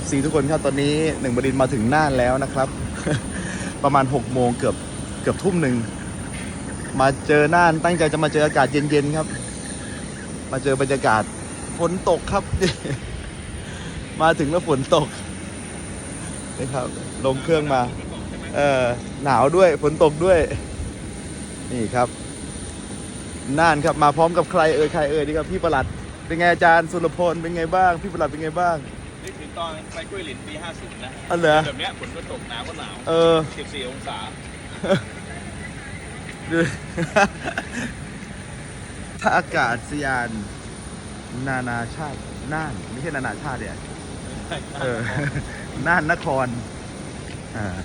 FC ทุกคนครับตอนนี้หนึ่งบดินมาถึงน่านแล้วนะครับ ประมาณ6โมงเกือบเกือบทุ่มหนึ่งมาเจอน่านตั้งใจจะมาเจออากาศเย็นๆครับ มาเจอบรรยากาศฝนตกครับ มาถึงแล้วฝนตกนะครับ ลงเครื่องมา เออหนาวด้วยฝนตกด้วย นี่ครับน่านครับมาพร้อมกับใครเอ่ยใครเอ่ยดีครับพี่ประหลัดเป็นไงอาจารย์สุรพลเป็นไงบ้าง พี่ประหลัดเป็นไงบ้าง นึกถึงตอนไปกล้วยหลินปี 50 นะอ๋อเหรอ แบบเนี้ยฝนก็ตกหนาวก็หนาวเออ 14 องศา ดู ถ้าอากาศยาน นานาชาติ น่าน ไม่ใช่นานาชาติเนี่ยเออ น่านนคร อ่า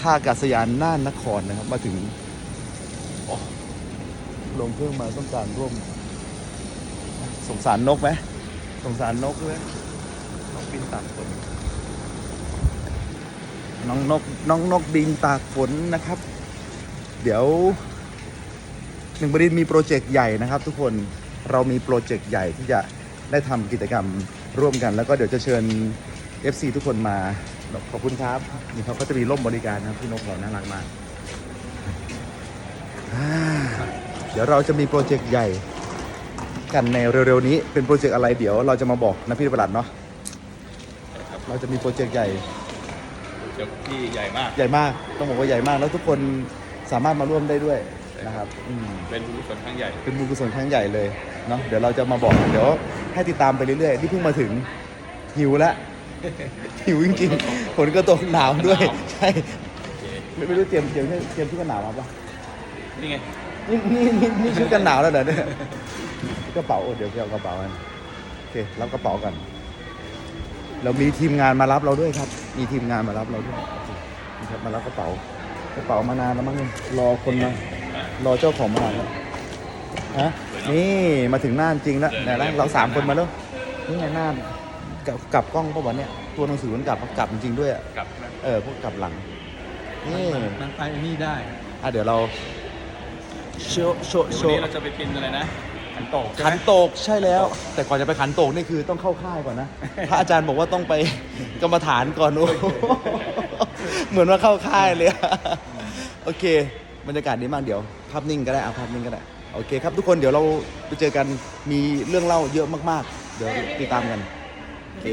ท่าอากาศยานน่านนครนะครับ มาถึงโอ้ลงเครื่องมาต้องการร่วม สงสารนกไหมสงสารนกด้วยนกบิน ตากฝน น้องนกน้องนกบินตากฝนนะครับ เดี๋ยวหนึ่งบรินทมีโปรเจกต์ใหญ่นะครับ ทุกคนเรามีโปรเจกต์ใหญ่ที่จะได้ทำกิจกรรมร่วมกัน แล้วก็เดี๋ยวจะเชิญ FC ทุกคนมา ขอบคุณครับนี่เขาก็จะมีร่มบริการนะครับพี่นกเราน่ารักมากเดี๋ยวเราจะมีโปรเจกต์ใหญ่กันในเร็วๆนี้เป็นโปรเจกต์อะไรเดี๋ยวเราจะมาบอกนะพี่ประหลัดเนาะ เราจะมีโปรเจกต์ใหญ่เดี๋ยวที่ใหญ่มาก ใหญ่มาก ต้องบอกว่าใหญ่มาก แล้วทุกคนสามารถมาร่วมได้ด้วยนะครับอืมเป็นบุญกุศลครั้งใหญ่ เป็นบุญกุศลครั้งใหญ่เลยเนาะเดี๋ยวเราจะมาบอกเดี๋ยวให้ติดตามไปเรื่อยๆที่เพิ่งมาถึงหิวแล้วหิวจริงๆฝนก็ตกหนาวด้วยหนาวใช่ไม่ไม่รู้เตรียมเตรียมเตรียมชุดกันหนาวมาปะนี่ไงนี่นี่นี่นี่ชุดกันหนาวแล้วเหรอเนี่ยกระเป๋าโอ้เดี๋ยวเอากระเป๋ากันโอเครับกระเป๋ากัน เรามีทีมงานมารับเราด้วยครับ มีทีมงานมารับเราด้วยโอเคนี่ครับมารับกระเป๋ากระเป๋ามานานแล้วมั้งเนี่ยรอคนมารอเจ้าของมานานแล้วฮะนี่มาถึงน่านจริงแล้วไหนล่ะเราสามคนมาแล้วนี่ไงน่านกลับกลับกล้องปะวะเนี่ยตัวหนังสือมันกลับกลับจริงๆด้วยอะกลับนะเออพวกกลับหลังนี่มันไปนี่ได้อะเดี๋ยวเราโชว์โชว์เดี๋ยวโชวันว์นี้เราจะไปกินอะไรนะ ขันโตกใช่ไหมขันโตกใช่แล้ว แต่ก่อนจะไปขันโตกนี่คือต้องเข้าค่ายก่อนนะ พระอาจารย์บอกว่าต้องไปกรรมฐานก่อนโอ้โหเหมือนว่าเข้าค่ายเลยอะโอเค บรรยากาศดีมากเดี๋ยวภาพนิ่งก็ได้เอาภาพนิ่งก็ได้โอเคครับทุกคนเดี๋ยวเราไปเจอกันมีเรื่องเล่าเยอะมากๆ เดี๋ยวติดตามกันโอเค